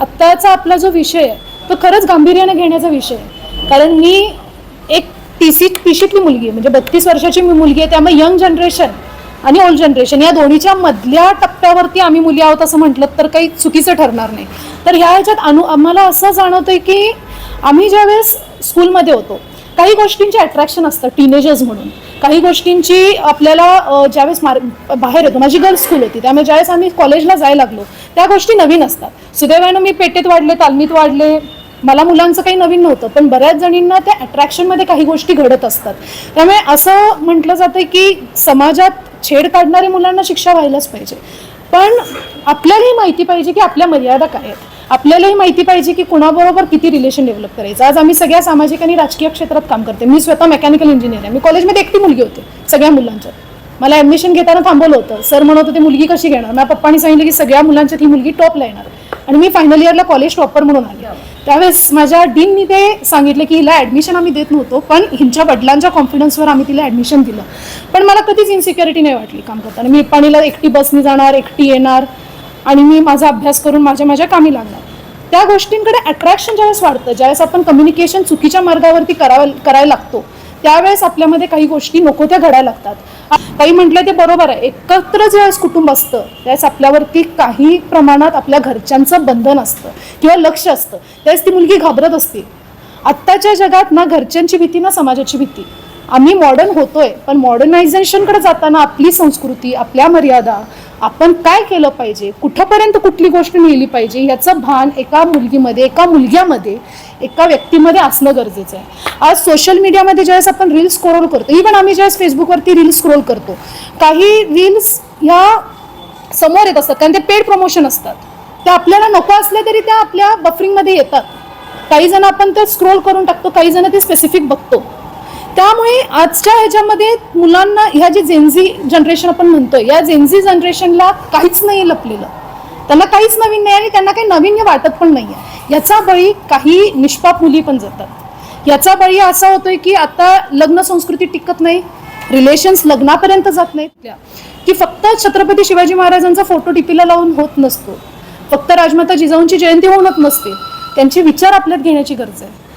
आत्ताचा आपला जो विषय आहे तो खरंच गांभीर्याने घेण्याचा विषय आहे. कारण मी एक टी सी मुलगी आहे म्हणजे बत्तीस वर्षाची मी मुलगी आहे त्यामुळे यंग जनरेशन आणि ओल्ड जनरेशन या दोन्हीच्या मधल्या टप्प्यावरती आम्ही मुली आहोत असं म्हटलं तर काही चुकीचं ठरणार नाही. तर ह्या ह्याच्यात अनु आम्हाला असं जाणवतं की आम्ही ज्यावेळेस स्कूलमध्ये होतो काही गोष्टींचे अट्रॅक्शन असतं टीनेजर्स म्हणून. काही गोष्टींची आपल्याला ज्यावेळेस मार बाहेर येतो माझी गर्ल्स स्कूल होती त्यामुळे ज्यावेळेस आम्ही कॉलेजला जायला लागलो त्या गोष्टी नवीन असतात. सुदैवानं मी पेटेत वाढले तालमीत वाढले मला मुलांचं काही नवीन नव्हतं पण बऱ्याच जणींना त्या अट्रॅक्शनमध्ये काही गोष्टी घडत असतात. त्यामुळे असं म्हटलं जातं की समाजात छेड काढणाऱ्या मुलांना शिक्षा व्हायलाच पाहिजे. पण आपल्यालाही माहिती पाहिजे की आपल्या मर्यादा काय आहेत. आपल्यालाही माहिती पाहिजे की कुणाबरोबर किती रिलेशन डेव्हलप करायचं. आज आम्ही सगळ्या सामाजिक आणि राजकीय क्षेत्रात काम करते मी स्वतः मेकॅनिकल इंजिनियर आहे. मी कॉलेजमध्ये एकटी मुलगी होते सगळ्या मुलांच्या. मला ॲडमिशन घेताना थांबवलं होतं. सर म्हणत होते मुलगी कशी घेणार? माझ्या पप्पांनी सांगितलं की सगळ्या मुलांच्यात ही मुलगी टॉपला येणार. आणि मी फायनल इयरला कॉलेज टॉपर म्हणून आली. त्यावेळेस माझ्या डीननी ते सांगितलं की हिला ॲडमिशन आम्ही देत नव्हतो पण हिंच्या वडिलांच्या कॉन्फिडन्सवर आम्ही तिला ॲडमिशन दिलं. पण मला कधीच इन्सिक्युरिटी नाही वाटली काम करताना. मी पाणीला एकटी बसनी जाणार एकटी येणार. आणि मी माझा अभ्यास करून माझ्या माझ्या कामी लागणार. त्या गोष्टींकडे अट्रॅक्शन ज्यावेळेस वाढतं ज्यावेळेस आपण कम्युनिकेशन चुकीच्या मार्गावरती करावं करायला लागतो त्यावेळेस आपल्यामध्ये काही गोष्टी नको त्या घडायला लागतात. काही म्हटलं ते बरोबर आहे. एकत्र ज्यावेळेस कुटुंब असतं त्यावेळेस आपल्यावरती काही प्रमाणात आपल्या घरच्यांचं बंधन असतं किंवा लक्ष असतं. त्यावेळेस ती मुलगी घाबरत असते. आत्ताच्या जगात ना घरच्यांची भीती ना समाजाची भीती. आम्ही मॉडर्न होतोय पण मॉडर्नायझेशनकडे जाताना आपली संस्कृती आपल्या मर्यादा आपण काय केलं पाहिजे? कुठंपर्यंत कुठली गोष्ट नेली पाहिजे? याचं भान एका मुलगीमध्ये एका मुलग्यामध्ये एका व्यक्तीमध्ये असणं गरजेचं आहे. आज सोशल मीडियामध्ये ज्यावेळेस आपण रील्स स्क्रोल करतो इव्हन आम्ही ज्यावेळेस फेसबुकवरती रील्स स्क्रोल करतो काही रील्स ह्या समोर येत असतात कारण ते पेड प्रमोशन असतात. त्या आपल्याला नको असल्या तरी त्या आपल्या बफरिंगमध्ये येतात. काही जण आपण ते स्क्रोल करून टाकतो काही जण ते स्पेसिफिक बघतो. त्यामुळे आजच्या ह्याच्यामध्ये मुलांना ह्या जी जेन्झी जनरेशन आपण म्हणतोय या जेन्झी जनरेशनला काहीच नाही लपलेलं. त्यांना काहीच नवीन नाही आणि त्यांना काही नवीन वाटत पण नाही आहे याचा बळी काही निष्पाप मुली पण जातात. याचा बळी असा होतोय की आता लग्न संस्कृती टिकत नाही रिलेशन्स लग्नापर्यंत जात नाहीत. की फक्त छत्रपती शिवाजी महाराजांचा फोटो टिपीला लावून होत नसतो. फक्त राजमाता जिजाऊंची जयंती होऊनच नसते. त्यांचे विचार आपल्यात घेण्याची गरज आहे.